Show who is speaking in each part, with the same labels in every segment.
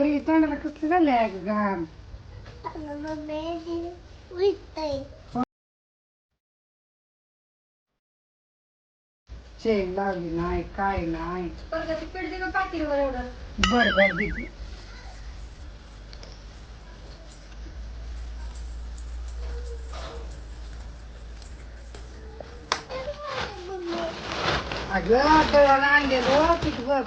Speaker 1: परी तोंडाला कसलं झालंय अगं घाम चेन लावली नाही काय नाही
Speaker 2: परत पीठ दे का पातेलीवर एवढं
Speaker 1: बर बर देते अगं दळण आणलेलं पीठ बघ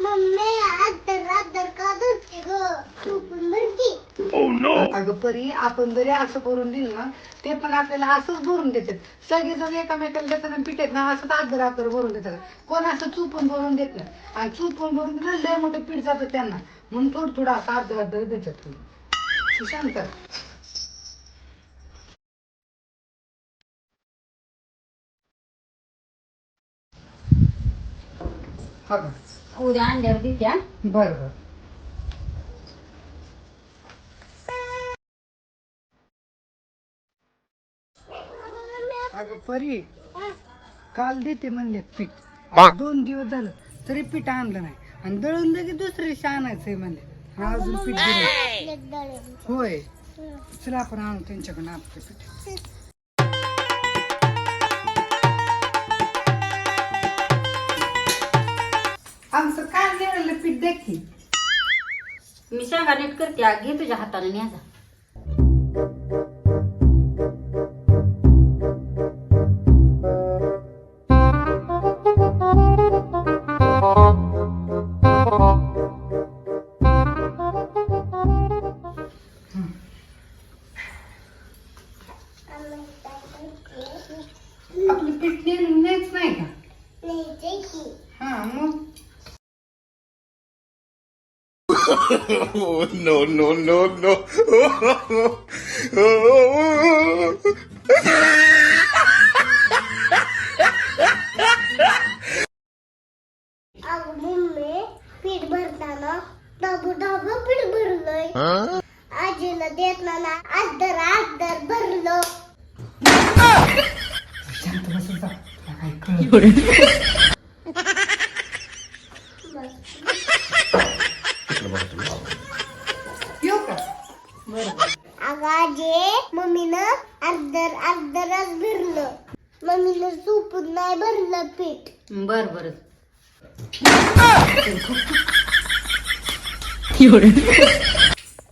Speaker 3: मम्मी आदर आदर का धरते ग तू पण म्हणती
Speaker 1: अगं परी आपण जरी असं भरून दिलं ना ते पण आपल्याला असंच भरून देतात. सगळे जण एकामेकाला देताना पिठेत ना असंच आदर आदर भरून देतात. कोण असं चुपून भरून देत नाही. आणि चुपून भरून दिलं लय मोठं पीठ जातं त्यांना. म्हणून थोडं थोडं असं अर्ध अर्ध देतात तू. शांत हा का?
Speaker 2: उद्या अंड्यावर देते हा.
Speaker 1: बरं बरं. अगं परी. काल देते म्हणले पीठ. दोन दिवस झालं तरी पीठ आणलं नाही. आणि दळून लगेच दुसऱ्या दिवशी आणायचंय म्हणले. अजून पीठ दिलं. होय. चला आपण आणू त्यांच्याकडून आपलं पीठ. आमचं काय गेलेलं पीठ की.
Speaker 2: मी शेंगा नीट करते घे तुझ्या हाताने न्याजा
Speaker 1: पीठ नेच नाही का? हा मग?
Speaker 4: Oh, no, no, no, no.
Speaker 3: अगं मम्मी पीठ भरताना डबू डबू पीठ भरलंय. आजीला देताना ना आदर आदर भरलं
Speaker 1: शांत बसून जा
Speaker 3: आजी मम्मीनं अर्धर अर्धरच भरलं. मम्मीनं चुपून नाही भरलं पीठ.
Speaker 2: बर बर.
Speaker 1: एवढं.